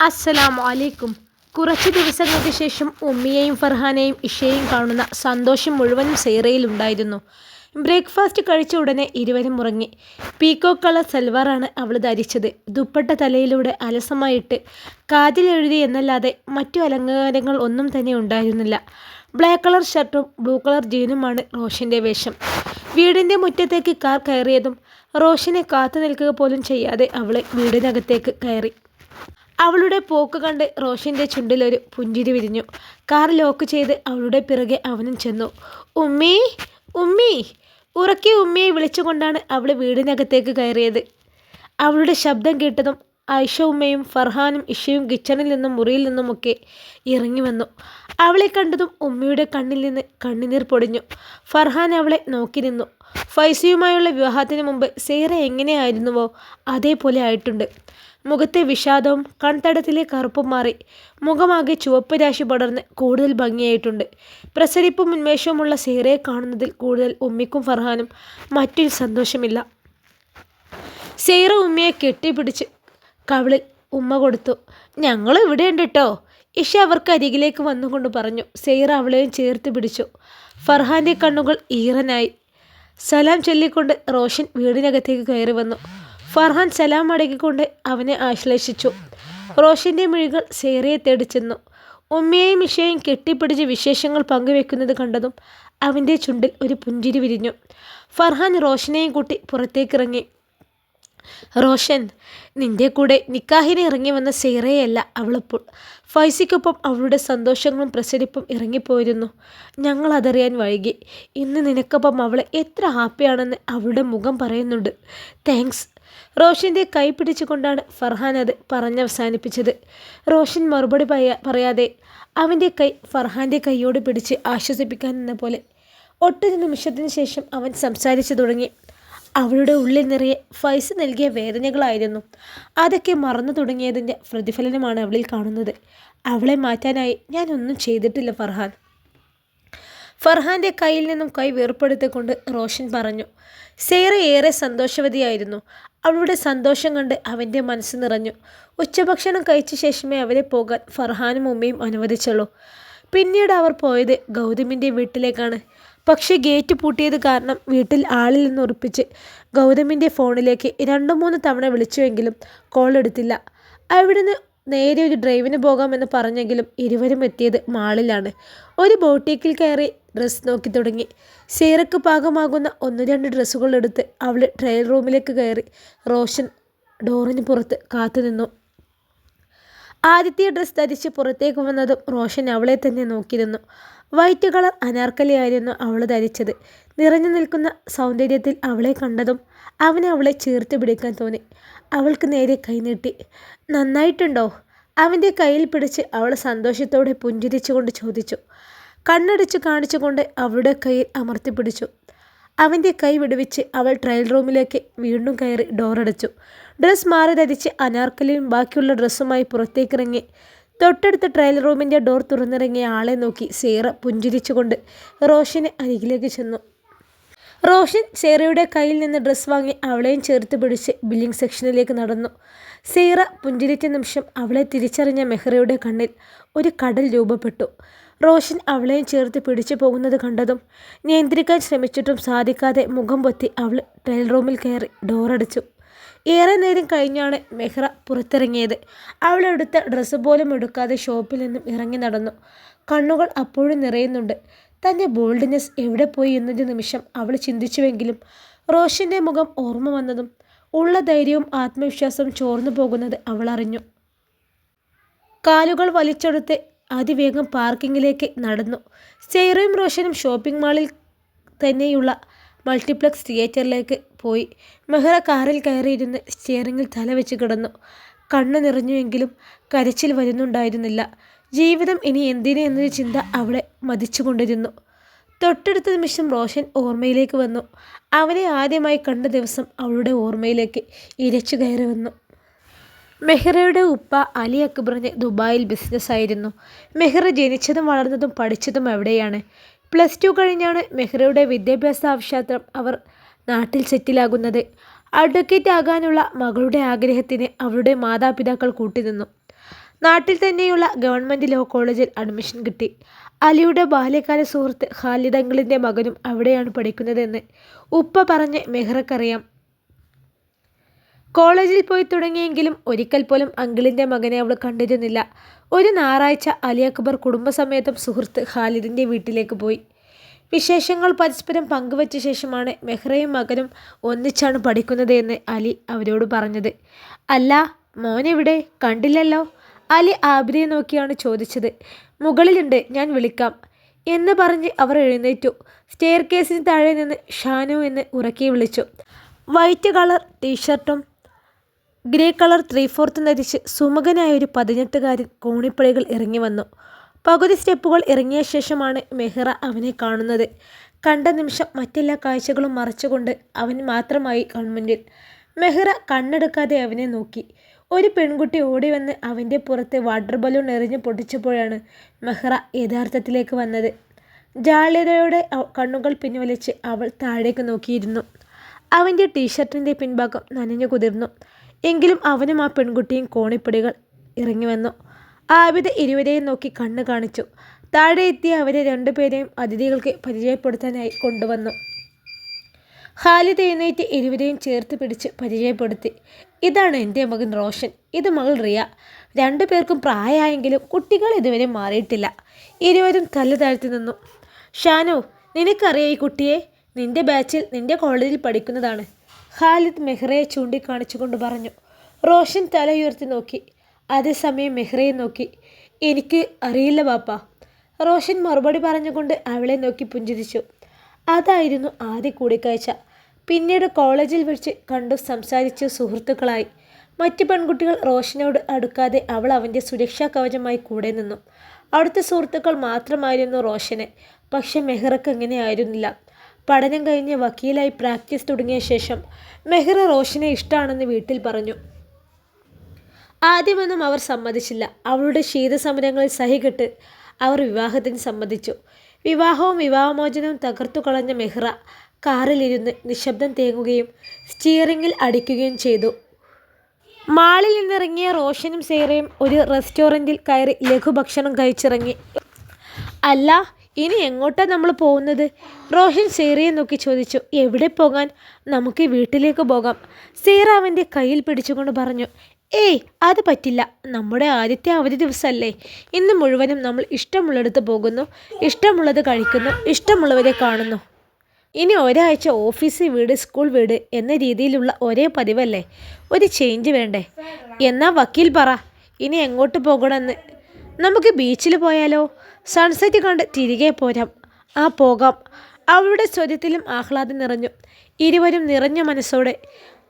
അസ്സലാമു അലൈക്കും കുറച്ച് ദിവസങ്ങൾക്ക് ശേഷം ഉമ്മിയെയും ഫർഹാനെയും ഇഷയെയും കാണുന്ന സന്തോഷം മുഴുവനും സേറയിലുണ്ടായിരുന്നു ബ്രേക്ക്ഫാസ്റ്റ് കഴിച്ച ഉടനെ ഇരുവരും ഉറങ്ങി. പീക്കോ കളർ സൽവാറാണ് അവൾ ധരിച്ചത്. ദുപ്പട്ട തലയിലൂടെ അലസമായിട്ട് കാതിൽ എഴുതി എന്നല്ലാതെ മറ്റു അലങ്കാരങ്ങൾ ഒന്നും തന്നെ ഉണ്ടായിരുന്നില്ല. ബ്ലാക്ക് കളർ ഷർട്ടും ബ്ലൂ കളർ ജീനുമാണ് റോഷന്റെ വേഷം. വീടിന്റെ മുറ്റത്തേക്ക് കാർ കയറിയതും റോഷനെ കാത്തു നിൽക്കുക പോലും ചെയ്യാതെ അവളെ വീടിനകത്തേക്ക് കയറി. അവളുടെ പോക്ക് കണ്ട് റോഷന്റെ ചുണ്ടിലൊരു പുഞ്ചിരി വിരിഞ്ഞു. കാർ ലോക്ക് ചെയ്ത് അവളുടെ പിറകെ അവനും ചെന്നു. ഉമ്മീ ഉമ്മീ ഉറക്കെ ഉമ്മയെ വിളിച്ചുകൊണ്ടാണ് അവൾ വീടിനകത്തേക്ക് കയറിയത്. അവളുടെ ശബ്ദം കേട്ടതും ഐഷ ഉമ്മയും ഫർഹാനും ഇഷയും കിച്ചണിൽ നിന്നും മുറിയിൽ നിന്നുമൊക്കെ ഇറങ്ങി വന്നു. അവളെ കണ്ടതും ഉമ്മയുടെ കണ്ണിൽ നിന്ന് കണ്ണുനീർ പൊടിഞ്ഞു. ഫർഹാൻ അവളെ നോക്കി നിന്നു. ഫൈസിയുമായുള്ള വിവാഹത്തിന് മുമ്പ് സേറ എങ്ങനെയായിരുന്നുവോ അതേപോലെ ആയിട്ടുണ്ട്. മുഖത്തെ വിഷാദവും കൺതടത്തിലെ കറുപ്പും മാറി. മുഖമാകെ ചുവപ്പ് രാശി പടർന്ന് കൂടുതൽ ഭംഗിയായിട്ടുണ്ട്. പ്രസരിപ്പും ഉന്മേഷവുമുള്ള സീറയെ കാണുന്നതിൽ കൂടുതൽ ഉമ്മിക്കും ഫർഹാനും മറ്റൊരു സന്തോഷമില്ല. സീറ ഉമ്മയെ കെട്ടിപ്പിടിച്ച് കവിളിൽ ഉമ്മ കൊടുത്തു. ഞങ്ങൾ ഇവിടെയുണ്ട് കേട്ടോ ഇഷ അവർക്ക് അരികിലേക്ക് വന്നുകൊണ്ട് പറഞ്ഞു. സെയ്റ അവളെയും ചേർത്ത് പിടിച്ചു. ഫർഹാന്റെ കണ്ണുകൾ ഈറനായി. സലാം ചൊല്ലിക്കൊണ്ട് റോഷൻ വീടിനകത്തേക്ക് കയറി വന്നു. ഫർഹാൻ സലാം അടക്കിക്കൊണ്ട് അവനെ ആശ്ലേഷിച്ചു. റോഷിന്റെ മിഴികൾ സേറിയെ തേടി ചെന്നു. ഉമ്മയെയും ഇഷയെയും കെട്ടിപ്പിടിച്ച് വിശേഷങ്ങൾ പങ്കുവെക്കുന്നത് കണ്ടതും അവന്റെ ചുണ്ടിൽ ഒരു പുഞ്ചിരി വിരിഞ്ഞു. ഫർഹാൻ റോഷനെയും കൂട്ടി പുറത്തേക്കിറങ്ങി. റോഷൻ നിന്റെ കൂടെ നിക്കാഹിന് ഇറങ്ങി വന്ന സേറയല്ല അവളപ്പോൾ. ഫൈസിക്കൊപ്പം അവളുടെ സന്തോഷങ്ങളും പ്രസരിപ്പും ഇറങ്ങിപ്പോയിരുന്നു. ഞങ്ങൾ അതറിയാൻ വൈകി. ഇന്ന് നിനക്കൊപ്പം അവളെ എത്ര ഹാപ്പിയാണെന്ന് അവളുടെ മുഖം പറയുന്നുണ്ട്. താങ്ക്സ്. റോഷന്റെ കൈ പിടിച്ചുകൊണ്ടാണ് ഫർഹാൻ അത് പറഞ്ഞവസാനിപ്പിച്ചത്. റോഷൻ മറുപടി പറയാതെ അവന്റെ കൈ ഫർഹാന്റെ കൈയോട് പിടിച്ച് ആശ്വസിപ്പിക്കാൻ നിന്ന പോലെ ഒട്ടൊരു നിമിഷത്തിന് ശേഷം അവൻ സംസാരിച്ചു തുടങ്ങി. അവളുടെ ഉള്ളിൽ നിറയെ ഫൈസ് നൽകിയ വേദനകളായിരുന്നു. അതൊക്കെ മറന്നു തുടങ്ങിയതിന്റെ പ്രതിഫലനമാണ് അവളിൽ കാണുന്നത്. അവളെ മാറ്റാനായി ഞാനൊന്നും ചെയ്തിട്ടില്ല ഫർഹാൻ. ഫർഹാന്റെ കയ്യിൽ നിന്നും കൈ വേർപ്പെടുത്തിക്കൊണ്ട് റോഷൻ പറഞ്ഞു സേറ ഏറെ സന്തോഷവതിയായിരുന്നു. അവളുടെ സന്തോഷം കണ്ട് അവന്റെ മനസ്സ് നിറഞ്ഞു. ഉച്ചഭക്ഷണം കഴിച്ച ശേഷമേ അവരെ പോകാൻ ഫർഹാനും ഉമ്മയും അനുവദിച്ചുള്ളൂ. പിന്നീട് അവർ പോയത് ഗൗതമിന്റെ വീട്ടിലേക്കാണ്. പക്ഷേ ഗേറ്റ് പൂട്ടിയത് കാരണം വീട്ടിൽ ആളിൽ നിന്ന് ഉറപ്പിച്ച് ഗൗതമിന്റെ ഫോണിലേക്ക് രണ്ടു മൂന്ന് തവണ വിളിച്ചുവെങ്കിലും കോൾ എടുത്തില്ല. അവിടുന്ന് നേരെ ഒരു ഡ്രൈവിന് പോകാമെന്ന് പറഞ്ഞെങ്കിലും ഇരുവരും എത്തിയത് മാളിലാണ്. ഒരു ബോട്ടിക്കിൽ കയറി ഡ്രസ്സ് നോക്കി തുടങ്ങി. സീറക്ക് പാകമാകുന്ന ഒന്ന് രണ്ട് ഡ്രസ്സുകൾ എടുത്ത് അവൾ ട്രയൽ റൂമിലേക്ക് കയറി റോഷൻ ഡോറിന് പുറത്ത് കാത്തു നിന്നു. ആദ്യത്തെ ഡ്രസ്സ് ധരിച്ച് പുറത്തേക്ക് വന്നതും റോഷൻ അവളെ തന്നെ നോക്കിയിരുന്നു വൈറ്റ് കളർ അനാർക്കലിയായിരുന്നു അവൾ ധരിച്ചത്. നിറഞ്ഞു നിൽക്കുന്ന സൗന്ദര്യത്തിൽ അവളെ കണ്ടതും അവനെ അവളെ ചേർത്ത് പിടിക്കാൻ തോന്നി. അവൾക്ക് നേരെ കൈനീട്ടി നന്നായിട്ടുണ്ടോ? അവന്റെ കയ്യിൽ പിടിച്ച് അവൾ സന്തോഷത്തോടെ പുഞ്ചിരിച്ചുകൊണ്ട് ചോദിച്ചു. കണ്ണടിച്ച് കാണിച്ചുകൊണ്ട് അവളുടെ കയ്യിൽ അമർത്തി പിടിച്ചു. അവന്റെ കൈ വിടുവിച്ച് അവൾ ട്രയൽ റൂമിലേക്ക് വീണ്ടും കയറി ഡോറടച്ചു. ഡ്രസ്സ് മാറി ധരിച്ച് അനാർക്കലിയും ബാക്കിയുള്ള ഡ്രസ്സുമായി പുറത്തേക്കിറങ്ങി തൊട്ടടുത്ത ട്രയൽ റൂമിന്റെ ഡോർ തുറന്നിറങ്ങിയ ആളെ നോക്കി സേറ പുഞ്ചിരിച്ചുകൊണ്ട് റോഷന് അരികിലേക്ക് ചെന്നു. റോഷൻ സേറയുടെ കയ്യിൽ നിന്ന് ഡ്രസ്സ് വാങ്ങി അവളെയും ചേർത്ത് പിടിച്ച് ബില്ലിംഗ് സെക്ഷനിലേക്ക് നടന്നു. സേറ പുഞ്ചിരിച്ച നിമിഷം അവളെ തിരിച്ചറിഞ്ഞ മെഹ്റയുടെ കണ്ണിൽ ഒരു കടൽ രൂപപ്പെട്ടു. റോഷൻ അവളെയും ചേർത്ത് പിടിച്ചു പോകുന്നത് കണ്ടതും നിയന്ത്രിക്കാൻ ശ്രമിച്ചിട്ടും സാധിക്കാതെ മുഖം പൊത്തി അവൾ ട്രയൽ റൂമിൽ കയറി ഡോറടച്ചു. ഏറെ നേരം കഴിഞ്ഞാണ് മെഹ്റ പുറത്തിറങ്ങിയത്. അവൾ എടുത്ത ഡ്രസ്സ് പോലും എടുക്കാതെ ഷോപ്പിൽ നിന്നും ഇറങ്ങി നടന്നു. കണ്ണുകൾ അപ്പോഴും നിറയുന്നുണ്ട്. തന്റെ ബോൾഡ്നെസ് എവിടെ പോയി എന്നൊരു നിമിഷം അവൾ ചിന്തിച്ചുവെങ്കിലും റോഷന്റെ മുഖം ഓർമ്മ വന്നതും ഉള്ള ധൈര്യവും ആത്മവിശ്വാസവും ചോർന്നു പോകുന്നത് അവൾ അറിഞ്ഞു. കാലുകൾ വലിച്ചെടുത്ത് അതിവേഗം പാർക്കിങ്ങിലേക്ക് നടന്നു. സെയ്റയും റോഷനും ഷോപ്പിംഗ് മാളിൽ തന്നെയുള്ള മൾട്ടിപ്ലക്സ് തിയേറ്ററിലേക്ക് പോയി. മെഹ്റ കാറിൽ കയറിയിരുന്ന് സ്റ്റിയറിങ്ങിൽ തല വെച്ച് കിടന്നു. കണ്ണു നിറഞ്ഞുവെങ്കിലും കരച്ചിൽ വരുന്നുണ്ടായിരുന്നില്ല. ജീവിതം ഇനി എന്തിനു എന്നൊരു ചിന്ത അവളെ മതിച്ചുകൊണ്ടിരുന്നു തൊട്ടടുത്ത നിമിഷം റോഷൻ ഓർമ്മയിലേക്ക് വന്നു. അവനെ ആദ്യമായി കണ്ട ദിവസം അവളുടെ ഓർമ്മയിലേക്ക് ഇരച്ചു കയറി വന്നു. മെഹ്റയുടെ ഉപ്പ അലി അക്ബറിന് ദുബായിൽ ബിസിനസ്സായിരുന്നു മെഹ്റ ജനിച്ചതും വളർന്നതും പഠിച്ചതും എവിടെയാണ്? പ്ലസ് ടു കഴിഞ്ഞാണ് മെഹ്റയുടെ വിദ്യാഭ്യാസ ആവശ്യാർത്ഥം അവർ നാട്ടിൽ സെറ്റിലാകുന്നത്. അഡ്വക്കേറ്റ് ആകാനുള്ള മകളുടെ ആഗ്രഹത്തിന് അവളുടെ മാതാപിതാക്കൾ കൂട്ടിനിന്നു. നാട്ടിൽ തന്നെയുള്ള ഗവൺമെന്റ് ലോ കോളേജിൽ അഡ്മിഷൻ കിട്ടി. അലിയുടെ ബാല്യകാല സുഹൃത്ത് ഖാലിദങ്കിളിന്റെ മകനും അവിടെയാണ് പഠിക്കുന്നതെന്ന് ഉപ്പ പറഞ്ഞ് മെഹ്റക്കറിയാം. കോളേജിൽ പോയി തുടങ്ങിയെങ്കിലും ഒരിക്കൽ പോലും അങ്കിളിന്റെ മകനെ അവൾ കണ്ടിരുന്നില്ല. ഒരു ഞായറാഴ്ച അലി അക്ബർ കുടുംബസമേതം സുഹൃത്ത് ഖാലിദിന്റെ വീട്ടിലേക്ക് പോയി. വിശേഷങ്ങൾ പരസ്പരം പങ്കുവച്ച ശേഷമാണ് മെഹ്റയും മകനും ഒന്നിച്ചാണ് പഠിക്കുന്നത് എന്ന് അലി അവരോട് പറഞ്ഞത്. അല്ല മോനെവിടെ? കണ്ടില്ലല്ലോ. അലി ആബിരിയെ നോക്കിയാണ് ചോദിച്ചത്. മുകളിലുണ്ട് ഞാൻ വിളിക്കാം. എന്ന് പറഞ്ഞ് അവർ എഴുന്നേറ്റു. സ്റ്റെയർ കേസിന് താഴെ നിന്ന് ഷാനു എന്ന് ഉറക്കി വിളിച്ചു. വൈറ്റ് കളർ ടീഷർട്ടും ഗ്രേ കളർ ത്രീ ഫോർത്തും ധരിച്ച് സുമകനായ ഒരു പതിനെട്ടുകാരൻ കോണിപ്പടികൾ ഇറങ്ങി വന്നു. പകുതി സ്റ്റെപ്പുകൾ ഇറങ്ങിയ ശേഷമാണ് മെഹ്റ അവനെ കാണുന്നത്. കണ്ട നിമിഷം മറ്റെല്ലാ കാഴ്ചകളും മറച്ചുകൊണ്ട് അവൻ മാത്രമായി കൺമുന്നിൽ മെഹ്റ കണ്ണെടുക്കാതെ അവനെ നോക്കി. ഒരു പെൺകുട്ടി ഓടി വന്ന് അവന്റെ പുറത്ത് വാട്ടർ ബലൂൺ എറിഞ്ഞ് പൊട്ടിച്ചപ്പോഴാണ് മെഹ്റ യഥാർത്ഥത്തിലേക്ക് വന്നത്. ജാള്യതയോടെ കണ്ണുകൾ പിൻവലിച്ച് അവൾ താഴേക്ക് നോക്കിയിരുന്നു. അവന്റെ ടീഷർട്ടിന്റെ പിൻഭാഗം നനഞ്ഞു കുതിർന്നു. എങ്കിലും അവനും ആ പെൺകുട്ടിയും കോണിപ്പടികൾ ഇറങ്ങി വന്നു. ആബിദ് ഇരുവരെയും നോക്കി കണ്ണു കാണിച്ചു. താഴെ എത്തിയ അവരെ രണ്ടുപേരെയും അതിഥികൾക്ക് പരിചയപ്പെടുത്താനായി കൊണ്ടുവന്നു. ഖാലിദ് എഴുന്നേറ്റ് ഇരുവരെയും ചേർത്ത് പിടിച്ച് പരിചയപ്പെടുത്തി. ഇതാണ് എന്റെ മകൻ റോഷൻ. ഇത് മകൾ റിയ. രണ്ടു പേർക്കും പ്രായമായെങ്കിലും കുട്ടികൾ ഇതുവരെ മാറിയിട്ടില്ല. ഇരുവരും തല താഴ്ത്തി നിന്നു. ഷാനു നിനക്കറിയാം ഈ കുട്ടിയെ? നിന്റെ ബാച്ചിൽ നിന്റെ കോളേജിൽ പഠിക്കുന്നതാണ്. ഖാലിദ് മെഹ്റയെ ചൂണ്ടിക്കാണിച്ചുകൊണ്ട് പറഞ്ഞു. റോഷൻ തല ഉയർത്തി നോക്കി. അതേസമയം മെഹ്റയെ നോക്കി. എനിക്ക് അറിയില്ല പാപ്പ റോഷൻ മറുപടി പറഞ്ഞുകൊണ്ട് അവളെ നോക്കി പുഞ്ചിരിച്ചു. അതായിരുന്നു ആദ്യ കൂടിക്കാഴ്ച. പിന്നീട് കോളേജിൽ വെച്ച് കണ്ടു സംസാരിച്ച് സുഹൃത്തുക്കളായി. മറ്റ് പെൺകുട്ടികൾ റോഷനോട് അടുക്കാതെ അവൾ അവന്റെ സുരക്ഷാ കവചമായി കൂടെ നിന്നു. അവിടുത്തെ സുഹൃത്തുക്കൾ മാത്രമായിരുന്നു റോഷന്. പക്ഷെ മെഹ്റക്ക് അങ്ങനെയായിരുന്നില്ല പഠനം കഴിഞ്ഞ് വക്കീലായി പ്രാക്ടീസ് തുടങ്ങിയ ശേഷം മെഹ്റ റോഷനെ ഇഷ്ടമാണെന്ന് വീട്ടിൽ പറഞ്ഞു. ആദ്യമൊന്നും അവർ സമ്മതിച്ചില്ല. അവളുടെ ശീതസമരങ്ങളിൽ സഹികെട്ട് അവർ വിവാഹത്തിന് സമ്മതിച്ചു. വിവാഹവും വിവാഹമോചനവും തകർത്തു കളഞ്ഞ മെഹ്റ കാറിലിരുന്ന് നിശബ്ദം തേങ്ങുകയും സ്റ്റിയറിംഗിൽ അടിക്കുകയും ചെയ്തു. മാളിൽ നിന്നിറങ്ങിയ റോഷനും സേറയും ഒരു റെസ്റ്റോറന്റിൽ കയറി ലഘുഭക്ഷണം കഴിച്ചിറങ്ങി. അല്ല ഇനി എങ്ങോട്ടാ നമ്മൾ പോകുന്നത്? റോഷൻ സീറയെ നോക്കി ചോദിച്ചു. എവിടെ പോകാൻ? നമുക്ക് വീട്ടിലേക്ക് പോകാം. സീറ അവന്റെ കയ്യിൽ പിടിച്ചുകൊണ്ട് പറഞ്ഞു. ഏയ് അത് പറ്റില്ല. നമ്മുടെ ആദ്യത്തെ അവധി ദിവസമല്ലേ ഇന്ന് മുഴുവനും നമ്മൾ ഇഷ്ടമുള്ളിടത്ത് പോകുന്നു. ഇഷ്ടമുള്ളത് കഴിക്കുന്നു. ഇഷ്ടമുള്ളവരെ കാണുന്നു. ഇനി ഒരാഴ്ച ഓഫീസ് വീട് സ്കൂൾ വീട് എന്ന രീതിയിലുള്ള ഒരേ പതിവല്ലേ? ഒരു ചേഞ്ച് വേണ്ടേ? എന്നാ വക്കീൽ പറ. ഇനി എങ്ങോട്ട് പോകണമെന്ന്? നമുക്ക് ബീച്ചിൽ പോയാലോ? സൺസെറ്റ് കണ്ട് തിരികെ പോരാം. ആ പോകാം. അവളുടെ സ്വരത്തിലും ആഹ്ലാദം നിറഞ്ഞു. ഇരുവരും നിറഞ്ഞ മനസ്സോടെ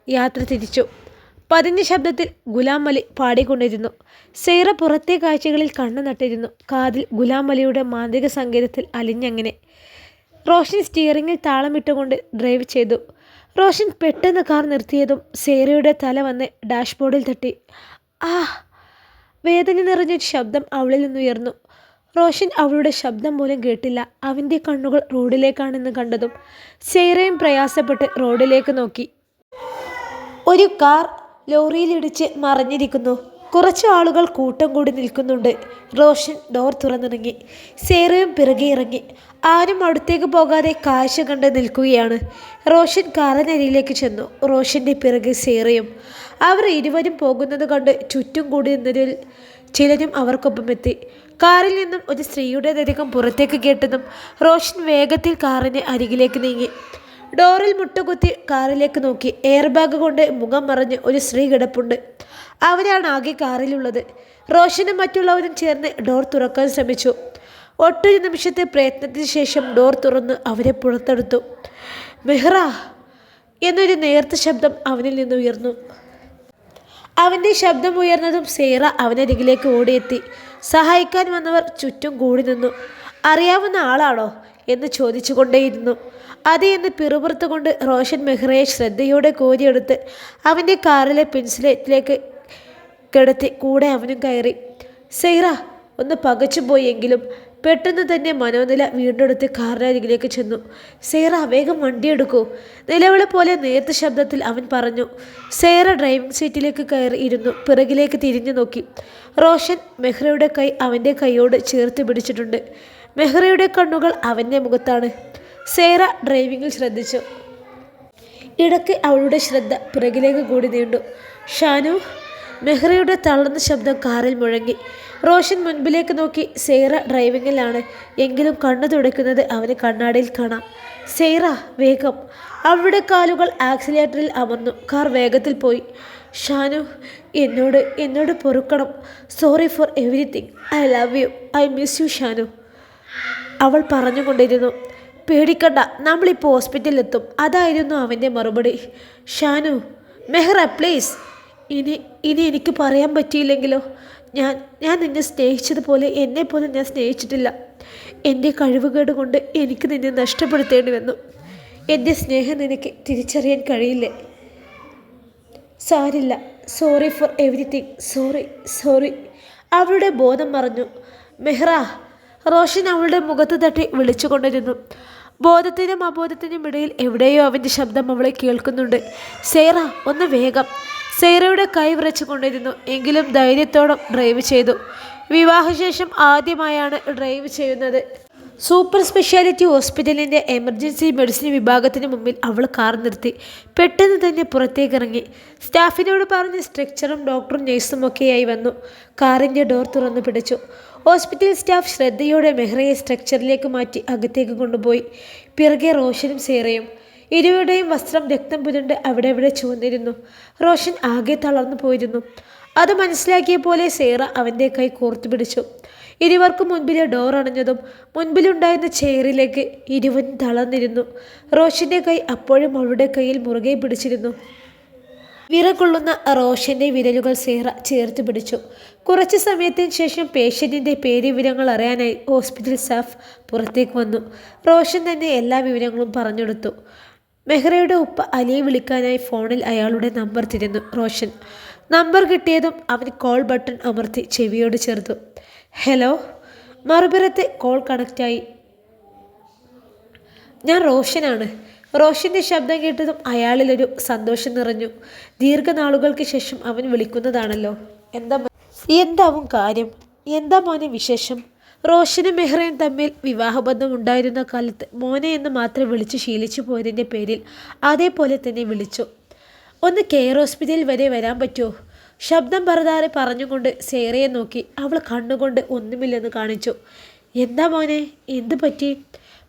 യാത്ര തിരിച്ചു. പതിഞ്ഞ ശബ്ദത്തിൽ ഗുലാം അലി പാടിക്കൊണ്ടിരുന്നു. സെയ്റ പുറത്തെ കാഴ്ചകളിൽ കണ്ണു നട്ടിരുന്നു. കാതിൽ ഗുലാം അലിയുടെ മാന്ത്രിക സംഗീതത്തിൽ അലിഞ്ഞങ്ങനെ. റോഷൻ സ്റ്റിയറിങ്ങിൽ താളമിട്ടുകൊണ്ട് ഡ്രൈവ് ചെയ്തു. റോഷൻ പെട്ടെന്ന് കാർ നിർത്തിയതും സേറയുടെ തല വന്ന് ഡാഷ്ബോർഡിൽ തട്ടി. ആ വേദന നിറഞ്ഞൊരു ശബ്ദം അവളിൽ നിന്നുയർന്നു റോഷൻ അവളുടെ ശബ്ദം പോലും കേട്ടില്ല. അവന്റെ കണ്ണുകൾ റോഡിലേക്കാണെന്ന് കണ്ടതും സെയ്റയും പ്രയാസപ്പെട്ട് റോഡിലേക്ക് നോക്കി. ഒരു കാർ ലോറിയിലിടിച്ച് മറിഞ്ഞിരിക്കുന്നു. കുറച്ച് ആളുകൾ കൂട്ടം കൂടി നിൽക്കുന്നുണ്ട്. റോഷൻ ഡോർ തുറന്നിറങ്ങി. സേറയും പിറകെ ഇറങ്ങി. ആരും അടുത്തേക്ക് പോകാതെ കാഴ്ച കണ്ട് നിൽക്കുകയാണ്. റോഷൻ കാറിനരിയിലേക്ക് ചെന്നു. റോഷന്റെ പിറകെ സേറയും. അവർ ഇരുവരും പോകുന്നത് കണ്ട് ചുറ്റും കൂടി നിന്നതിൽ ചിലരും അവർക്കൊപ്പം എത്തി. കാറിൽ നിന്നും ഒരു സ്ത്രീയുടെ നരകം പുറത്തേക്ക് കേട്ടതും റോഷൻ വേഗത്തിൽ കാറിന് അരികിലേക്ക് നീങ്ങി. ഡോറിൽ മുട്ടുകുത്തി കാറിലേക്ക് നോക്കി. എയർ ബാഗ് കൊണ്ട് മുഖം മറഞ്ഞ് ഒരു സ്ത്രീ കിടപ്പുണ്ട്. അവരാണ് ആകെ കാറിലുള്ളത്. റോഷനും മറ്റുള്ളവരും ചേർന്ന് ഡോർ തുറക്കാൻ ശ്രമിച്ചു. ഒട്ടൊരു നിമിഷത്തെ പ്രയത്നത്തിന് ശേഷം ഡോർ തുറന്ന് അവരെ പുറത്തെടുത്തു. മെഹ്റ! എന്നൊരു നേർത്ത ശബ്ദം അവനിൽ നിന്ന് ഉയർന്നു. അവന്റെ ശബ്ദം ഉയർന്നതും സേറ അവനരികിലേക്ക് ഓടിയെത്തി. സഹായിക്കാൻ വന്നവർ ചുറ്റും കൂടി നിന്നു. അറിയാവുന്ന ആളാണോ? എന്ന് ചോദിച്ചുകൊണ്ടേയിരുന്നു. അത് എന്ന് പിറുപുറത്തുകൊണ്ട് റോഷൻ മെഹ്റയെ ശ്രദ്ധയോടെ കോരിയെടുത്ത് അവന്റെ കാറിലെ പെൻസിലേറ്റിലേക്ക് കിടത്തി കൂടെ അവനും കയറി. സെയ്റ ഒന്ന് പകച്ചുപോയെങ്കിലും പെട്ടെന്ന് തന്നെ മനോനില വീണ്ടെടുത്ത് കാറിനരികിലേക്ക് ചെന്നു. സേറ വേഗം വണ്ടിയെടുക്കൂ നിലവിളി പോലെ നേർത്ത ശബ്ദത്തിൽ അവൻ പറഞ്ഞു. സേറ ഡ്രൈവിംഗ് സീറ്റിലേക്ക് കയറി ഇരുന്നു പിറകിലേക്ക് തിരിഞ്ഞു നോക്കി. റോഷൻ മെഹ്റയുടെ കൈ അവന്റെ കൈയോട് ചേർത്ത് പിടിച്ചിട്ടുണ്ട്. മെഹ്റയുടെ കണ്ണുകൾ അവന്റെ മുഖത്താണ്. സേറ ഡ്രൈവിങ്ങിൽ ശ്രദ്ധിച്ചു. ഇടയ്ക്ക് അവളുടെ ശ്രദ്ധ പിറകിലേക്ക് കൂടി നീണ്ടു. ഷാനു മെഹ്റയുടെ തളർന്ന ശബ്ദം കാറിൽ മുഴങ്ങി. റോഷൻ മുൻപിലേക്ക് നോക്കി സെയ്റ ഡ്രൈവിങ്ങിലാണ് എങ്കിലും കണ്ണു തുടയ്ക്കുന്നത് അവന് കണ്ണാടിയിൽ കാണാം. സെയ്റ വേഗം. അവളുടെ കാലുകൾ ആക്സിലേറ്ററിൽ അമർന്നു. കാർ വേഗത്തിൽ പോയി. ഷാനു എന്നോട് എന്നോട് പൊറുക്കണം. Sorry for everything I love you. I miss you Shanu. അവൾ പറഞ്ഞുകൊണ്ടിരുന്നു. പേടിക്കണ്ട നമ്മളിപ്പോൾ ഹോസ്പിറ്റലിലെത്തും. അതായിരുന്നു അവന്റെ മറുപടി. ഷാനു മെഹ്റ പ്ലീസ്. ഇനി ഇനി എനിക്ക് പറയാൻ പറ്റിയില്ലെങ്കിലോ? ഞാൻ ഞാൻ നിന്നെ സ്നേഹിച്ചതുപോലെ എന്നെ പോലും ഞാൻ സ്നേഹിച്ചിട്ടില്ല. എന്റെ കഴിവുകേട് കൊണ്ട് എനിക്ക് നിന്നെ നഷ്ടപ്പെടുത്തേണ്ടി വന്നു എന്റെ സ്നേഹം നിനക്ക് തിരിച്ചറിയാൻ കഴിയില്ലേ? സാരില്ല. Sorry for everything sorry sorry അവളുടെ ബോധം മറഞ്ഞു. മെഹ്റ റോഷൻ അവളുടെ മുഖത്ത് തട്ടി വിളിച്ചുകൊണ്ടിരുന്നു ബോധത്തിനും അബോധത്തിനും ഇടയിൽ എവിടെയോ അവന്റെ ശബ്ദം അവളെ കേൾക്കുന്നുണ്ട്. സേറ ഒന്ന് വേഗം. സേറയുടെ കൈ വിറച്ചുകൊണ്ടിരുന്നു. എങ്കിലും ധൈര്യത്തോടെ ഡ്രൈവ് ചെയ്തു. വിവാഹശേഷം ആദ്യമായാണ് ഡ്രൈവ് ചെയ്യുന്നത്. സൂപ്പർ സ്പെഷ്യാലിറ്റി ഹോസ്പിറ്റലിന്റെ എമർജൻസി മെഡിസിൻ വിഭാഗത്തിന് മുമ്പിൽ അവൾ കാർ നിർത്തി. പെട്ടെന്ന് തന്നെ പുറത്തേക്ക് ഇറങ്ങി സ്റ്റാഫിനോട് പറഞ്ഞ് സ്ട്രക്ചറും ഡോക്ടറും നേഴ്സും ഒക്കെയായി വന്നു. കാറിന്റെ ഡോർ തുറന്നു പിടിച്ചു. ഹോസ്പിറ്റൽ സ്റ്റാഫ് ശ്രദ്ധയോടെ മെഹ്റയെ സ്ട്രക്ചറിലേക്ക് മാറ്റി അകത്തേക്ക് കൊണ്ടുപോയി. പിറകെ റോഷനും സേറയും. ഇരുവരുടെയും വസ്ത്രം രക്തം പുരണ്ട് അവിടെ അവിടെ ചുവന്നിരുന്നു. റോഷൻ ആകെ തളർന്നു പോയിരുന്നു. അത് മനസ്സിലാക്കിയ പോലെ സേറ അവന്റെ കൈ കോർത്തു പിടിച്ചു. ഇരുവർക്കും മുൻപിലെ ഡോർ അണഞ്ഞതും മുൻപിലുണ്ടായിരുന്ന ചെയറിലേക്ക് ഇരുവൻ തളർന്നിരുന്നു. റോഷന്റെ കൈ അപ്പോഴും അവളുടെ കയ്യിൽ മുറുകെ പിടിച്ചിരുന്നു. വിറകൊള്ളുന്ന റോഷന്റെ വിരലുകൾ സേറ ചേർത്ത് പിടിച്ചു. കുറച്ച് സമയത്തിന് ശേഷം പേഷ്യന്റിന്റെ പേര് വിവരങ്ങൾ അറിയാനായി ഹോസ്പിറ്റൽ സ്റ്റാഫ് പുറത്തേക്ക് വന്നു. റോഷൻ തന്നെ എല്ലാ വിവരങ്ങളും പറഞ്ഞെടുത്തു മെഹ്റയുടെ ഉപ്പ അലിയെ വിളിക്കാനായി ഫോണിൽ അയാളുടെ നമ്പർ തിരുന്നു റോഷൻ. നമ്പർ കിട്ടിയതും അവൻ കോൾ ബട്ടൺ അമർത്തി ചെവിയോട് ചേർത്തു. ഹലോ മറുപുറത്തെ കോൾ കണക്റ്റായി ഞാൻ റോഷനാണ്. റോഷന്റെ ശബ്ദം കേട്ടതും അയാളിലൊരു സന്തോഷം നിറഞ്ഞു. ദീർഘനാളുകൾക്ക് ശേഷം അവൻ വിളിക്കുന്നതാണല്ലോ. എന്താ എന്താവും കാര്യം? എന്താ മോനെ വിശേഷം? റോഷനും മെഹ്റയും തമ്മിൽ വിവാഹബന്ധം ഉണ്ടായിരുന്ന കാലത്ത് മോനെ എന്ന് മാത്രം വിളിച്ച് ശീലിച്ചു പോയതിന്റെ പേരിൽ അതേപോലെ തന്നെ വിളിച്ചു. ഒന്ന് കെയർ ഹോസ്പിറ്റലിൽ വരെ വരാൻ പറ്റുമോ? ശബ്ദം പറതാറെ പറഞ്ഞുകൊണ്ട് സേറയെ നോക്കി അവൾ കണ്ണുകൊണ്ട് ഒന്നുമില്ലെന്ന് കാണിച്ചു. എന്താ മോനെ? എന്ത് പറ്റി?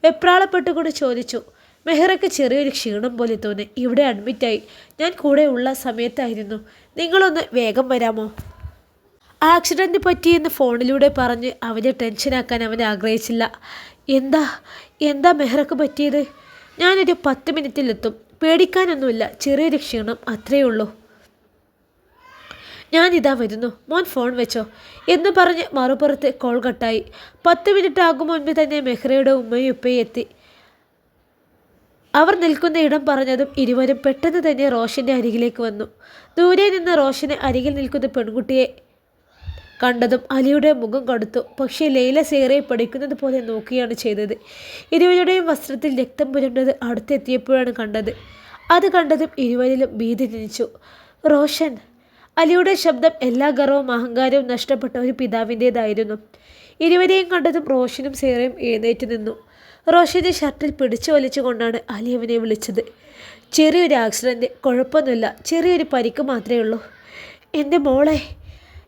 വെപ്രാളപ്പെട്ടുകൊണ്ട് ചോദിച്ചു. മെഹ്റയ്ക്ക് ചെറിയൊരു ക്ഷീണം പോലെ തോന്നി. ഇവിടെ അഡ്മിറ്റായി. ഞാൻ കൂടെ ഉള്ള സമയത്തായിരുന്നു. നിങ്ങളൊന്ന് വേഗം വരാമോ? ആക്സിഡന്റ് പറ്റിയെന്ന് ഫോണിലൂടെ പറഞ്ഞ് അവനെ ടെൻഷനാക്കാൻ അവൻ ആഗ്രഹിച്ചില്ല. എന്താ എന്താ മെഹ്റക്ക് പറ്റിയത്? ഞാനൊരു പത്ത് മിനിറ്റിലെത്തും പേടിക്കാനൊന്നുമില്ല. ചെറിയൊരു ക്ഷീണം അത്രയേ ഉള്ളൂ. ഞാനിതാ വരുന്നു. മോൻ ഫോൺ വെച്ചോ. എന്ന് പറഞ്ഞ് മറുപുറത്ത് കോൾ കട്ടായി പത്ത് മിനിറ്റ് ആകും മുൻപ് തന്നെ മെഹ്റയുടെ ഉമ്മയും ഉപ്പയും എത്തി. അവർ നിൽക്കുന്ന ഇടം പറഞ്ഞതും ഇരുവരും പെട്ടെന്ന് തന്നെ റോഷന്റെ അരികിലേക്ക് വന്നു. ദൂരെ നിന്ന് റോഷന് അരികിൽ നിൽക്കുന്ന പെൺകുട്ടിയെ കണ്ടതും അലിയുടെ മുഖം കടുത്തു. പക്ഷേ ലൈല സേറയെ പഠിക്കുന്നത് പോലെ നോക്കുകയാണ് ചെയ്തത്. ഇരുവരുടെയും വസ്ത്രത്തിൽ രക്തം പുരണ്ടത് അടുത്തെത്തിയപ്പോഴാണ് കണ്ടത്. അത് കണ്ടതും ഇരുവരിലും ഭീതി ജനിച്ചു. റോഷൻ അലിയുടെ ശബ്ദം എല്ലാ ഗർവവും അഹങ്കാരവും നഷ്ടപ്പെട്ട ഒരു പിതാവിന്റേതായിരുന്നു. ഇരുവരെയും കണ്ടതും റോഷനും സേറയും എഴുന്നേറ്റ് നിന്നു. റോഷന്റെ ഷർട്ടിൽ പിടിച്ചു വലിച്ചുകൊണ്ടാണ് അലി അവനെ വിളിച്ചത്. ചെറിയൊരു ആക്സിഡന്റ് കുഴപ്പമൊന്നുമില്ല. ചെറിയൊരു പരിക്ക് മാത്രമേ ഉള്ളൂ. എന്റെ മോളെ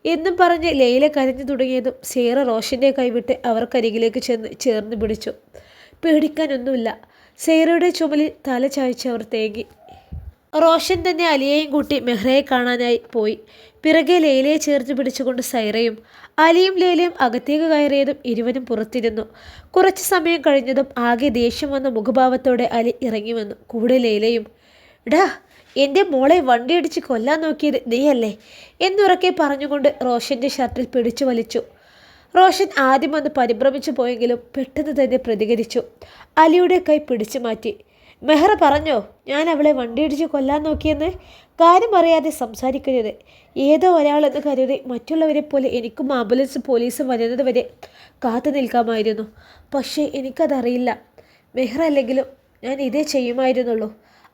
എന്നും പറഞ്ഞ് ലൈല കരഞ്ഞു തുടങ്ങിയതും സേറ റോഷന്റെ കൈവിട്ട് അവർക്കരികിലേക്ക് ചെന്ന് ചേർന്ന് പിടിച്ചു. പേടിക്കാനൊന്നുമില്ല. സേറയുടെ ചുമലിൽ തല ചായച്ച് അവർ തേങ്ങി. റോഷൻ തന്നെ അലിയെയും കൂട്ടി മെഹ്റയെ കാണാനായി പോയി. പിറകെ ലൈലയെ ചേർത്ത് പിടിച്ചുകൊണ്ട് സൈറയും അലിയും ലൈലയും അകത്തേക്ക് കയറിയതും ഇരുവരും പുറത്തിരുന്നു. കുറച്ച് സമയം കഴിഞ്ഞതും ആകെ ദേഷ്യം വന്ന മുഖഭാവത്തോടെ അലി ഇറങ്ങി വന്നു. കൂടെ ലൈലയും ഡാ എന്റെ മോളെ വണ്ടിയടിച്ച് കൊല്ലാൻ നോക്കിയത് നീയല്ലേ എന്നുറക്കെ പറഞ്ഞുകൊണ്ട് റോഷന്റെ ഷർട്ടിൽ പിടിച്ചു വലിച്ചു. റോഷൻ ആദ്യം ഒന്ന് പരിഭ്രമിച്ചു പോയെങ്കിലും പെട്ടെന്ന് തന്നെ പ്രതികരിച്ചു. അലിയുടെ കൈ പിടിച്ചു മാറ്റി. മെഹ്റ പറഞ്ഞോ ഞാൻ അവളെ വണ്ടിയിടിച്ച് കൊല്ലാൻ നോക്കിയെന്ന്? കാര്യം അറിയാതെ സംസാരിക്കരുത് ഏതോ ഒരാളെന്ന് കരുതി മറ്റുള്ളവരെ പോലെ എനിക്കും ആംബുലൻസ് പോലീസും വരുന്നത് വരെ കാത്തു നിൽക്കാമായിരുന്നു. പക്ഷേ എനിക്കതറിയില്ല. മെഹ്റ അല്ലെങ്കിലും ഞാൻ ഇതേ ചെയ്യുമായിരുന്നുള്ളൂ.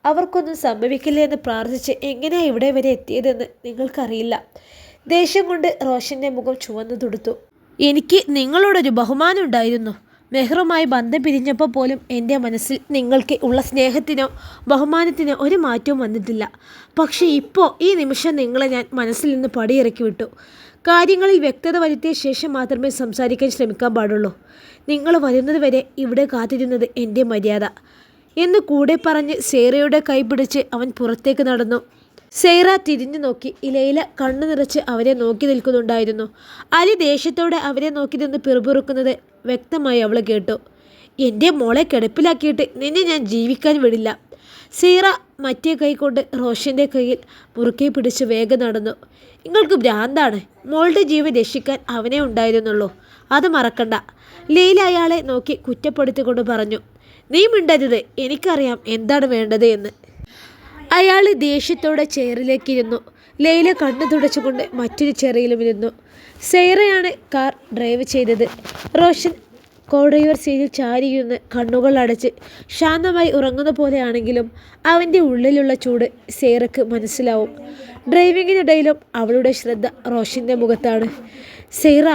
അവർക്കൊന്നും സംഭവിക്കില്ല എന്ന് പ്രാർത്ഥിച്ച് എങ്ങനെയാണ് ഇവിടെ വരെ എത്തിയതെന്ന് നിങ്ങൾക്കറിയില്ല. ദേഷ്യം കൊണ്ട് റോഷന്റെ മുഖം ചുവന്നു തൊടുത്തു. എനിക്ക് നിങ്ങളോടൊരു ബഹുമാനം ഉണ്ടായിരുന്നു. മെഹ്റുമായി ബന്ധം പിരിഞ്ഞപ്പോൾ പോലും എന്റെ മനസ്സിൽ നിങ്ങൾക്ക് ഉള്ള സ്നേഹത്തിനോ ബഹുമാനത്തിനോ ഒരു മാറ്റവും വന്നിട്ടില്ല. പക്ഷേ ഇപ്പോൾ ഈ നിമിഷം നിങ്ങളെ ഞാൻ മനസ്സിൽ നിന്ന് പടിയിറക്കി വിട്ടു. കാര്യങ്ങളിൽ വ്യക്തത വരുത്തിയ ശേഷം മാത്രമേ സംസാരിക്കാൻ ശ്രമിക്കാൻ പാടുള്ളൂ. നിങ്ങൾ വരുന്നത് വരെ ഇവിടെ കാത്തിരുന്നത് എന്റെ മര്യാദ. എന്ന് കൂടെ പറഞ്ഞ് സേറയുടെ കൈ പിടിച്ച് അവൻ പുറത്തേക്ക് നടന്നു. സെയ്റ തിരിഞ്ഞു നോക്കി. ഇലയില കണ്ണു നിറച്ച് അവരെ നോക്കി നിൽക്കുന്നുണ്ടായിരുന്നു. അലി ദേഷ്യത്തോടെ അവരെ നോക്കി നിന്ന് പിറുപിറുക്കുന്നത് വ്യക്തമായി അവൾ കേട്ടു. എന്റെ മോളെ കിടപ്പിലാക്കിയിട്ട് നിന്നെ ഞാൻ ജീവിക്കാൻ വിടില്ല. സീറ മറ്റേ കൈ കൊണ്ട് റോഷന്റെ കയ്യിൽ മുറുക്കെ പിടിച്ച് വേഗം നടന്നു. നിങ്ങൾക്ക് ഭ്രാന്താണ്. മോളുടെ ജീവൻ രക്ഷിക്കാൻ അവനെ ഉണ്ടായിരുന്നുള്ളൂ. അത് മറക്കണ്ട. ലീല അയാളെ നോക്കി കുറ്റപ്പെടുത്തിക്കൊണ്ട് പറഞ്ഞു. നീ മിണ്ടരുത് എനിക്കറിയാം എന്താണ് വേണ്ടത് എന്ന്. അയാൾ ദേഷ്യത്തോടെ ചെയറിലേക്ക് ഇരുന്നു ലൈല കണ്ണു തുടച്ചുകൊണ്ട് മറ്റൊരു ചെറിയിലും ഇരുന്നു. സെയ്റയാണ് കാർ ഡ്രൈവ് ചെയ്തത്. റോഷൻ കോ ഡ്രൈവർ സീറ്റിൽ ചാരിയിരുന്ന് കണ്ണുകൾ അടച്ച് ശാന്തമായി ഉറങ്ങുന്ന പോലെയാണെങ്കിലും അവന്റെ ഉള്ളിലുള്ള ചൂട് സെയ്റയ്ക്ക് മനസ്സിലാവും. ഡ്രൈവിങ്ങിനിടയിലും അവളുടെ ശ്രദ്ധ റോഷന്റെ മുഖത്താണ്. സെയ്റ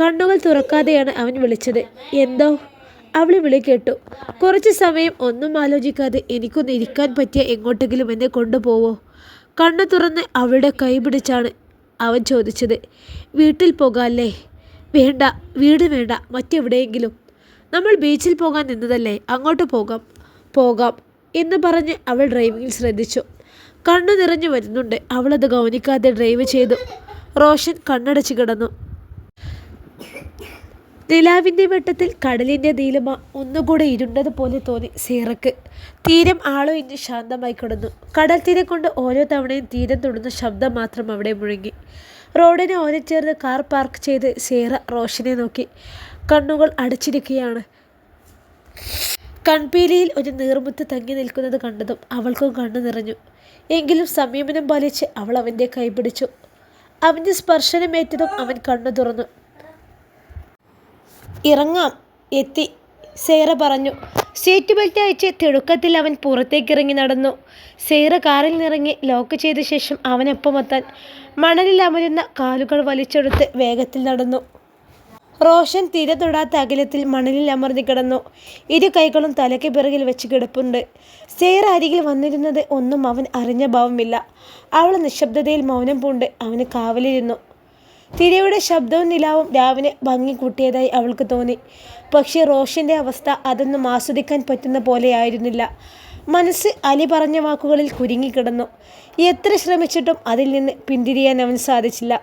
കണ്ണുകൾ തുറക്കാതെയാണ് അവൻ വിളിച്ചത്. എന്തോ? അവൾ വിളി കേട്ടു. കുറച്ച് സമയം ഒന്നും ആലോചിക്കാതെ എനിക്കൊന്ന് ഇരിക്കാൻ പറ്റിയ എങ്ങോട്ടെങ്കിലും എന്നെ കൊണ്ടുപോവോ? കണ്ണു തുറന്ന് അവളുടെ കൈ പിടിച്ചാണ് അവൻ ചോദിച്ചത്. വീട്ടിൽ പോകാല്ലേ? വേണ്ട വീട് വേണ്ട മറ്റെവിടെയെങ്കിലും. നമ്മൾ ബീച്ചിൽ പോകാൻ നിന്നതല്ലേ അങ്ങോട്ട് പോകാം. പോകാം എന്ന് പറഞ്ഞ് അവൾ ഡ്രൈവിങ്ങിൽ ശ്രദ്ധിച്ചു. കണ്ണു നിറഞ്ഞു വരുന്നുണ്ട്. അവളത് ഗൗനിക്കാതെ ഡ്രൈവ് ചെയ്തു. റോഷൻ കണ്ണടച്ച് കിടന്നു. നിലാവിന്റെ വെട്ടത്തിൽ കടലിന്റെ നീലമ ഒന്നുകൂടെ ഇരുണ്ടതുപോലെ തോന്നി സീറക്ക്. തീരം ആളോ ഇഞ്ഞ് ശാന്തമായി കിടന്നു. കടൽ തീരെ കൊണ്ട് ഓരോ തവണയും തീരം തൊടുന്ന ശബ്ദം മാത്രം അവിടെ മുഴങ്ങി. റോഡിനെ ഓരം ചേർന്ന് കാർ പാർക്ക് ചെയ്ത് സീറ റോഷനെ നോക്കി. കണ്ണുകൾ അടച്ചിരിക്കുകയാണ്. കൺപീലിയിൽ ഒരു നീർമുത്ത് തങ്ങി നിൽക്കുന്നത് കണ്ടതും അവൾക്കും കണ്ണു നിറഞ്ഞു. എങ്കിലും സംയമനം പാലിച്ച് അവൾ അവന്റെ കൈപിടിച്ചു അവന്റെ സ്പർശനമേറ്റതും അവൻ കണ്ണു തുറന്നു. ഇറങ്ങാം എത്തി സേറ പറഞ്ഞു. സീറ്റ് ബെൽറ്റ് അയച്ച് തിടുക്കത്തിൽ അവൻ പുറത്തേക്കിറങ്ങി നടന്നു. സേറ കാറിൽ നിറങ്ങി ലോക്ക് ചെയ്ത ശേഷം അവനൊപ്പം എത്താൻ. മണലിൽ അമരുന്ന കാലുകൾ വലിച്ചെടുത്ത് വേഗത്തിൽ നടന്നു. റോഷൻ തീരെ തൊടാത്ത അകലത്തിൽ മണലിൽ അമർന്നു കിടന്നു. ഇരു കൈകളും തലയ്ക്ക് പിറകിൽ വെച്ച് കിടപ്പുണ്ട്. സേറ അരികിൽ വന്നിരുന്നത് ഒന്നും അവൻ അറിഞ്ഞ ഭാവമില്ല. അവൾ നിശബ്ദതയിൽ മൗനം പൂണ്ട് അവന് കാവലിരുന്നു. തിരയുടെ ശബ്ദവും നിലാവും രാവിനെ ഭംഗി കൂട്ടിയതായി അവൾക്ക് തോന്നി. പക്ഷേ റോഷന്റെ അവസ്ഥ അതൊന്നും ആസ്വദിക്കാൻ പറ്റുന്ന പോലെയായിരുന്നില്ല. മനസ്സ് അലി പറഞ്ഞ വാക്കുകളിൽ കുരുങ്ങിക്കിടന്നു. എത്ര ശ്രമിച്ചിട്ടും അതിൽ നിന്ന് പിന്തിരിയാൻ അവൻ സാധിച്ചില്ല.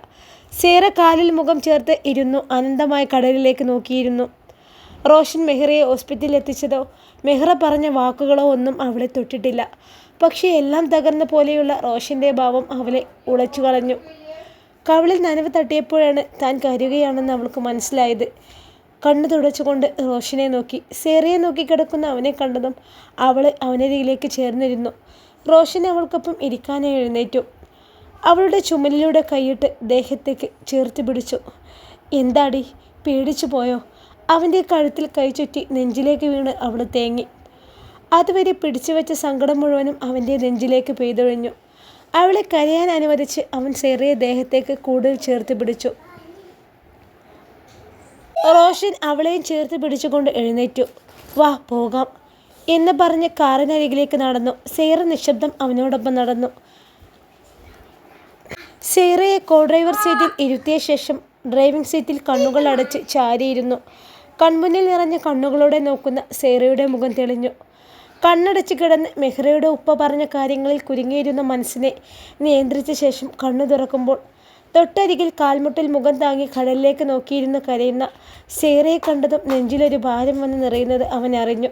സേറ കാലിൽ മുഖം ചേർത്ത് ഇരുന്നു അനന്തമായ കടലിലേക്ക് നോക്കിയിരുന്നു. റോഷൻ മെഹ്റയെ ഹോസ്പിറ്റലിൽ എത്തിച്ചതോ? മെഹ്റ പറഞ്ഞ വാക്കുകളോ ഒന്നും അവളെ തൊട്ടിട്ടില്ല. പക്ഷേ എല്ലാം തകർന്ന പോലെയുള്ള റോഷന്റെ ഭാവം അവളെ ഉളച്ചു കളഞ്ഞു കവളിൽ നനവ് തട്ടിയപ്പോഴാണ് താൻ കരുകയാണെന്ന് അവൾക്ക് മനസ്സിലായത്. കണ്ണു തുടച്ചുകൊണ്ട് റോഷനെ നോക്കി. സേറിയെ നോക്കി കിടക്കുന്ന അവനെ കണ്ടതും അവൾ അവനരികിലേക്ക് ചേർന്നിരുന്നു. റോഷൻ അവൾക്കൊപ്പം ഇരിക്കാനായി എഴുന്നേറ്റു. അവളുടെ ചുമലിലൂടെ കൈയിട്ട് ദേഹത്തേക്ക് ചേർത്ത് പിടിച്ചു. എന്താടി? പേടിച്ചു പോയോ? അവന്റെ കഴുത്തിൽ കൈ ചുറ്റി നെഞ്ചിലേക്ക് വീണ് അവൾ തേങ്ങി. അതുവരെ പിടിച്ചു വെച്ച സങ്കടം മുഴുവനും അവന്റെ നെഞ്ചിലേക്ക് പെയ്തൊഴിഞ്ഞു. അവളെ കരയാൻ അനുവദിച്ച് അവൻ ചെറിയ ദേഹത്തേക്ക് കൂടുതൽ ചേർത്ത് പിടിച്ചു. റോഷൻ അവളെയും ചേർത്ത് പിടിച്ചുകൊണ്ട് എഴുന്നേറ്റു. വാ പോകാം എന്ന് പറഞ്ഞ് കാറിനരികിലേക്ക് നടന്നു. സേറ നിശബ്ദം അവനോടൊപ്പം നടന്നു. സേറയെ കോ ഡ്രൈവർ സീറ്റിൽ ഇരുത്തിയ ശേഷം ഡ്രൈവിംഗ് സീറ്റിൽ കണ്ണുകൾ അടച്ച് ചാരിയിരുന്നു. കൺമുന്നിൽ നിറഞ്ഞ കണ്ണുകളോടെ നോക്കുന്ന സേറയുടെ മുഖം തെളിഞ്ഞു. കണ്ണടച്ച് കിടന്ന് മെഹ്റയുടെ ഉപ്പ പറഞ്ഞ കാര്യങ്ങളിൽ കുരുങ്ങിയിരുന്ന മനസ്സിനെ നിയന്ത്രിച്ച ശേഷം കണ്ണു തുറക്കുമ്പോൾ തൊട്ടരികിൽ കാൽമുട്ടിൽ മുഖം താങ്ങി കടലിലേക്ക് നോക്കിയിരുന്ന് കരയുന്ന സേറയെ കണ്ടതും നെഞ്ചിലൊരു ഭാരം വന്ന് നിറയുന്നത് അവൻ അറിഞ്ഞു.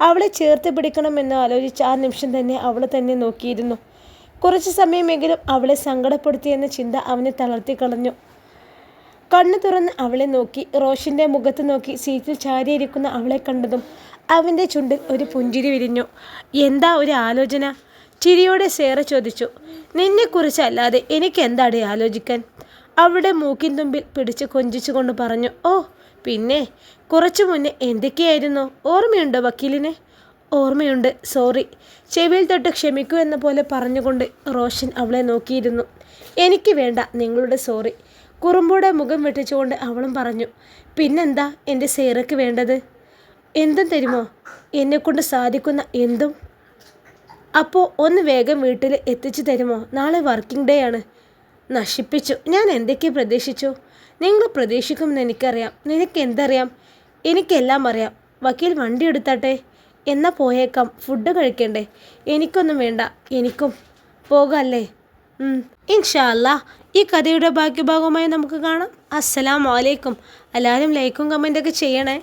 അവളെ ചേർത്ത് പിടിക്കണമെന്ന് ആലോചിച്ച് ആ നിമിഷം തന്നെ അവളെ തന്നെ നോക്കിയിരുന്നു. കുറച്ച് സമയമെങ്കിലും അവളെ സങ്കടപ്പെടുത്തിയെന്ന ചിന്ത അവനെ തളർത്തി കളഞ്ഞു. കണ്ണു തുറന്ന് അവളെ നോക്കി റോഷിന്റെ മുഖത്ത് നോക്കി സീറ്റിൽ ചാരിയിരിക്കുന്ന അവളെ കണ്ടതും അവന്റെ ചുണ്ടിൽ ഒരു പുഞ്ചിരി വിരിഞ്ഞു. എന്താ ഒരു ആലോചന? ചിരിയോടെ സേറ ചോദിച്ചു. നിന്നെക്കുറിച്ചല്ലാതെ എനിക്ക് എന്താടേ ആലോചിക്കാൻ? അവളുടെ മൂക്കിൻ തുമ്പിൽ പിടിച്ച് കൊഞ്ചിച്ചുകൊണ്ട് പറഞ്ഞു. ഓ പിന്നെ കുറച്ചു മുന്നേ എന്തൊക്കെയായിരുന്നു? ഓർമ്മയുണ്ടോ വക്കീലിനെ? ഓർമ്മയുണ്ട് സോറി. ചെവിയിൽ തൊട്ട് ക്ഷമിക്കൂ എന്ന പോലെ പറഞ്ഞുകൊണ്ട് റോഷൻ അവളെ നോക്കിയിരുന്നു. എനിക്ക് വേണ്ട നിങ്ങളുടെ സോറി. കുറുമ്പൂടെ മുഖം വെട്ടിച്ചുകൊണ്ട് അവളും പറഞ്ഞു. പിന്നെന്താ? എന്റെ സേറയ്ക്ക് വേണ്ടത്? എന്തും തരുമോ? എന്നെക്കൊണ്ട് സാധിക്കുന്ന എന്തും? അപ്പോൾ ഒന്ന് വേഗം വീട്ടിൽ എത്തിച്ചു തരുമോ? നാളെ വർക്കിംഗ് ഡേ ആണ്. നശിപ്പിച്ചു. ഞാൻ എന്തൊക്കെ പ്രതീക്ഷിച്ചു? നിങ്ങൾ പ്രതീക്ഷിക്കുമെന്ന് എനിക്കറിയാം. നിനക്ക് എന്തറിയാം? എനിക്കെല്ലാം അറിയാം. വക്കീൽ വണ്ടി എടുത്താട്ടെ? എന്നാ പോയേക്കാം. ഫുഡ് കഴിക്കണ്ടേ? എനിക്കൊന്നും വേണ്ട. എനിക്കും പോകല്ലേ? ഇൻഷാല്ല ഈ കഥയുടെ ബാക്കി ഭാഗമായി നമുക്ക് കാണാം. അസ്സലാമലൈക്കും എല്ലാവരും ലൈക്കും കമന്റൊക്കെ ചെയ്യണേ.